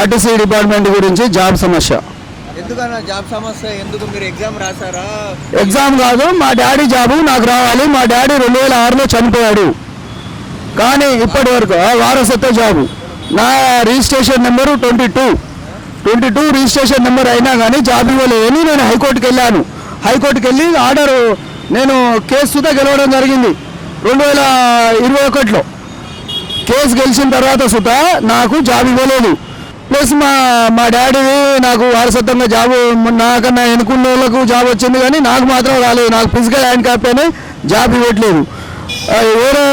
RTC department గురించి job సమస్య. ఎందుకన్నా జాబ్ సమస్య? ఎందుకు మీరు ఎగ్జామ్ రాసారా ఎగ్జామ్ కాదు మా డాడీ జాబు నాకు రావాలి. మా డాడీ రెండు వేల ఆరులో చనిపోయాడు. కానీ ఇప్పటి వరకు వారసత్వ జాబు. నా registration number twenty two. Twenty two registration number అయినా కానీ జాబ్ ఇవ్వలేదని నేను హైకోర్టుకి వెళ్ళాను. హైకోర్టుకి వెళ్ళి ఆర్డర్ నేను కేసు సుధా గెలవడం జరిగింది. రెండు వేల ఇరవై ఒకటిలో. కేసు గెలిచిన తర్వాత సుత నాకు జాబ్ ఇవ్వలేదు. ప్లస్ మా మా డాడీది నాకు వారసత్వంగా జాబ్ నాకన్నా ఎన్నుకున్న వాళ్ళకు జాబ్ వచ్చింది కానీ నాకు మాత్రం రాలేదు. నాకు ఫిజికల్ హ్యాండ్ క్యాప్ అని జాబ్ ఇవ్వట్లేదు. వేరే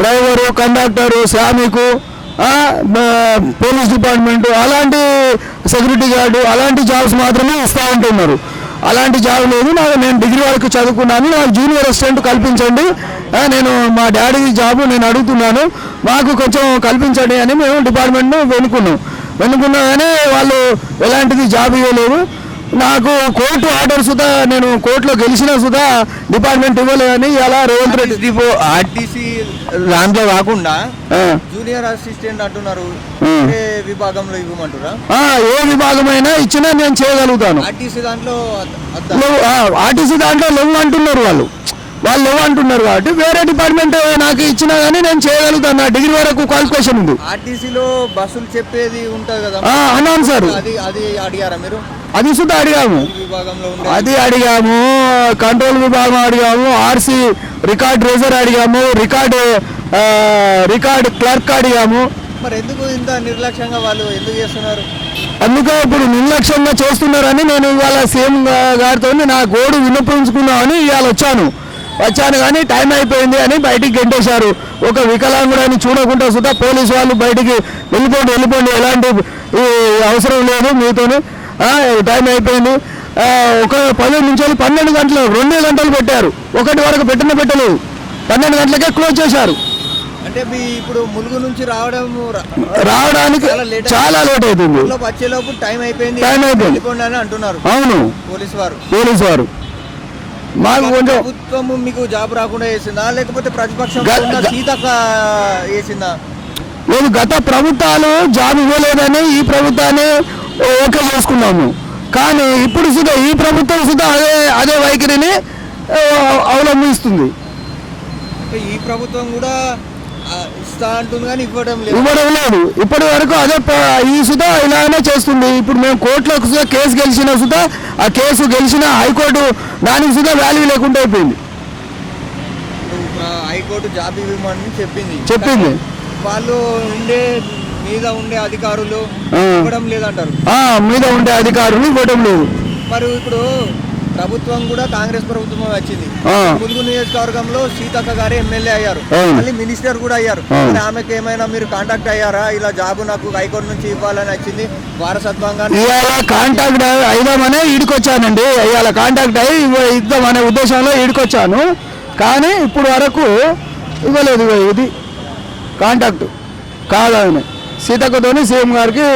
డ్రైవరు కండక్టరు శ్రామికు పోలీస్ డిపార్ట్మెంట్ అలాంటి సెక్యూరిటీ గార్డు అలాంటి జాబ్స్ మాత్రమే ఇస్తూ ఉంటున్నారు. అలాంటి జాబ్ లేదు. నాకు నేను డిగ్రీ వరకు చదువుకున్నాను. నాకు జూనియర్ అసిస్టెంట్ కల్పించండి. నేను మా డాడీ జాబ్ నేను అడుగుతున్నాను. మాకు కొంచెం కల్పించండి అని మేము డిపార్ట్మెంట్ను వెనుకున్నాం వెనుకున్నా కానీ వాళ్ళు ఎలాంటిది జాబ్ ఇవ్వలేదు నాకు కోర్టు ఆర్డర్ సుధా నేను కోర్టులో గెలిచిన సుధా డిపార్ట్మెంట్ ఇవ్వలేదని ఇలా రేవంత్ రెడ్డి ఆర్టీసీ దాంట్లో కాకుండా జూనియర్ అసిస్టెంట్ అంటున్నారు. వేరే విభాగంలో ఇవ్వమంటారా? ఏ విభాగమైనా ఇచ్చినా నేను చేయగలుగుతాను. ఆర్టీసీ దాంట్లో ఆర్టీసీ దాంట్లో లేవు అంటున్నారు వాళ్ళు. వాళ్ళు అంటున్నారు కాబట్టి వేరే డిపార్ట్మెంట్ నాకు ఇచ్చినా కానీ నేను చేయగలుగుతాను. నా డిగ్రీ వరకు క్వాలిఫికేషన్ ఉంది. ఆర్టీసీలో బస్సులు చెప్పేది ఉంటుంది కదా. అన్నాను సార్. అది అది అడిగారా మీరు? అది సుద్ధా అడిగాము. అది అడిగాము. కంట్రోల్ విభాగం అడిగాము. ఆర్సీ రికార్డ్ రేజర్ అడిగాము. రికార్డ్ రికార్డ్ క్లర్క్ అడిగాము. మరి ఎందుకు ఇంత నిర్లక్ష్యంగా వాళ్ళు ఎందుకు చేస్తున్నారు? అందుకే ఇప్పుడు నిర్లక్ష్యంగా చేస్తున్నారని నేను ఇవాళ సీఎం గారితో నా గోడు విన్నపించుకున్నామని ఇవాళ వచ్చాను. వచ్చాను కానీ టైం అయిపోయింది అని బయటికి గెంటేశారు. ఒక వికలాంగుడని చూడకుండా సుధా పోలీసు వాళ్ళు బయటికి వెళ్ళిపోండి వెళ్ళిపోండి ఎలాంటి ఈ, అవసరం లేదు మీతోని. ఆ, టైం అయిపోయింది. ఒక పది నుంచి పన్నెండు గంటలు రెండే గంటలు పెట్టారు. ఒకటి వరకు పెట్టిన పెట్టలేదు. పన్నెండు గంటలకే క్లోజ్ చేశారు. అంటే మీ ఇప్పుడు ములుగు నుంచి రావడం రావడానికి చాలా లేట్ అవుతుంది వచ్చేలోపు టైం అయిపోయింది. టైం అయిపోయింది. అంటున్నారు. అవును. పోలీసు వారు. పోలీసు వారు. మాకు కొంచెం ప్రభుత్వం మీకు జాబ్ రాకుండా చేసిందా? లేకపోతే ప్రతిపక్షం సీతక్క వేసిందా లేదు గత ప్రభుత్వాలు జాబ్ ఇవ్వలేదని ఈ ప్రభుత్వాన్ని ఓకే చేసుకున్నాము. కానీ ఇప్పుడు సుధా ఈ ప్రభుత్వం సుధా అదే అదే వైఖరిని అవలంబిస్తుంది. ఈ ప్రభుత్వం కూడా ఇస్తా అంటుంది కానీ ఇవ్వడం లేదు. ఇవ్వడం లేదు. ఇప్పటి వరకు అదే ఈ సుధా చేస్తుంది. ఇప్పుడు మేము కోర్టులో సుధా కేసు గెలిచిన సుధా ఆ కేసు గెలిచిన హైకోర్టు దానికి సుధా వాల్యూ లేకుండా అయిపోయింది. హైకోర్టు జాబ్ ఇవ్వమని చెప్పింది. చెప్పింది. వాళ్ళు ఉండే మీద ఉండే అధికారులు. ఇవ్వడం లేదంటారు. ఆ, మీద ఉండే అధికారులు ఇవ్వడం లేదు. మరి ఇప్పుడు ప్రభుత్వం కూడా కాంగ్రెస్ ప్రభుత్వం వచ్చింది. ములుగు నియోజకవర్గంలో సీతక్క గారు ఎమ్మెల్యే అయ్యారు. మళ్ళీ మినిస్టర్ కూడా అయ్యారు. ఆమెకి ఏమైనా మీరు కాంటాక్ట్ అయ్యారా? ఇలా జాబ్ నాకు హైకోర్టు నుంచి ఇవ్వాలని వచ్చింది. వారసత్వంగా ఇవాళ కాంటాక్ట్ అయిదామనే ఈడికొచ్చానండి. ఇవాళ కాంటాక్ట్ అయ్యి ఇద్దామనే ఉద్దేశంలో ఈడికొచ్చాను. కానీ ఇప్పుడు వరకు ఇవ్వలేదు ఇది. కాంటాక్ట్ కాదని సీతక్కతోని సీఎం గారికి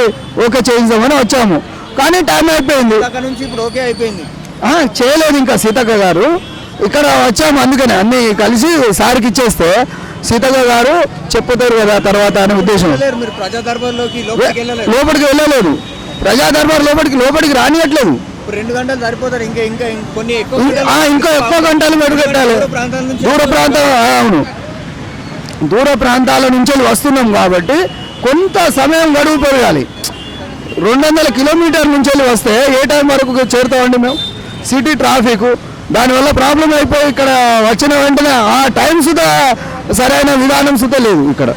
ఓకే చేయించామని వచ్చాము. కానీ టైం అయిపోయింది. అక్కడ నుంచి ఇప్పుడు ఓకే అయిపోయింది. చేయలేదు ఇంకా సీతక్క గారు. ఇక్కడ వచ్చాము అందుకనే అన్ని కలిసి సార్కి ఇచ్చేస్తే సీతక్క గారు చెప్పుతారు కదా తర్వాత అనే ఉద్దేశం. లోపలికి వెళ్ళలేదు. ప్రజా దర్బార్ లోపలికి లోపలికి రానియట్లేదు. రెండు గంటలు సరిపోతారు ఇంకా ఇంకా కొన్ని ఇంకా ఎక్కువ గంటలు మెరుగెట్టాలి దూర ప్రాంతాల నుంచి దూర ప్రాంతం అవును. దూర ప్రాంతాల నుంచి వస్తున్నాం కాబట్టి కొంత సమయం గడువు పెరగాలి. రెండు వందల కిలోమీటర్ నుంచి వస్తే ఏ టైం వరకు చేరుతామండి మేము? City traffic. దానివల్ల ప్రాబ్లం అయిపోయి ఇక్కడ వచ్చిన వెంటనే ఆ టైం సుధా సరైన విధానం సుధా లేదు ఇక్కడ.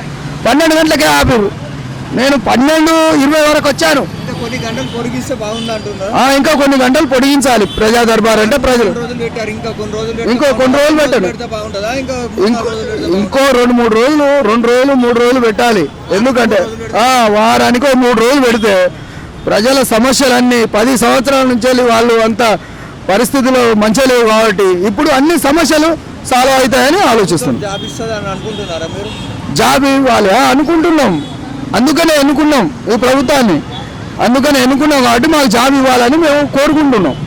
పన్నెండు గంటలకే ఆపారు నేను పన్నెండు ఇరవై వరకు వచ్చాను. ఇంకా కొన్ని గంటలు పొడిగిస్తే బాగుంది అంటున్నారు. ఆ, ఇంకా కొన్ని గంటలు పొడిగించాలి ప్రజా దర్బార్ అంటే ప్రజలు. ఇంకా కొన్ని రోజులు పెడితే ఇంకో రెండు మూడు రోజులు రెండు రోజులు మూడు రోజులు పెట్టాలి. ఎందుకంటే ఆ, వారానికి మూడు రోజులు పెడితే ప్రజల సమస్యలన్నీ పది సంవత్సరాల నుంచి వెళ్ళి వాళ్ళు అంత పరిస్థితులు మంచిగా లేవు కాబట్టి ఇప్పుడు అన్ని సమస్యలు సాల్వ్ అవుతాయని ఆలోచిస్తున్నాం. జాబ్ ఇవ్వాలి. అనుకుంటున్నాం. అందుకనే ఎన్నుకున్నాం ఈ ప్రభుత్వాన్ని. అందుకనే ఎన్నుకున్నాం కాబట్టి మాకు జాబ్ ఇవ్వాలని మేము కోరుకుంటున్నాం.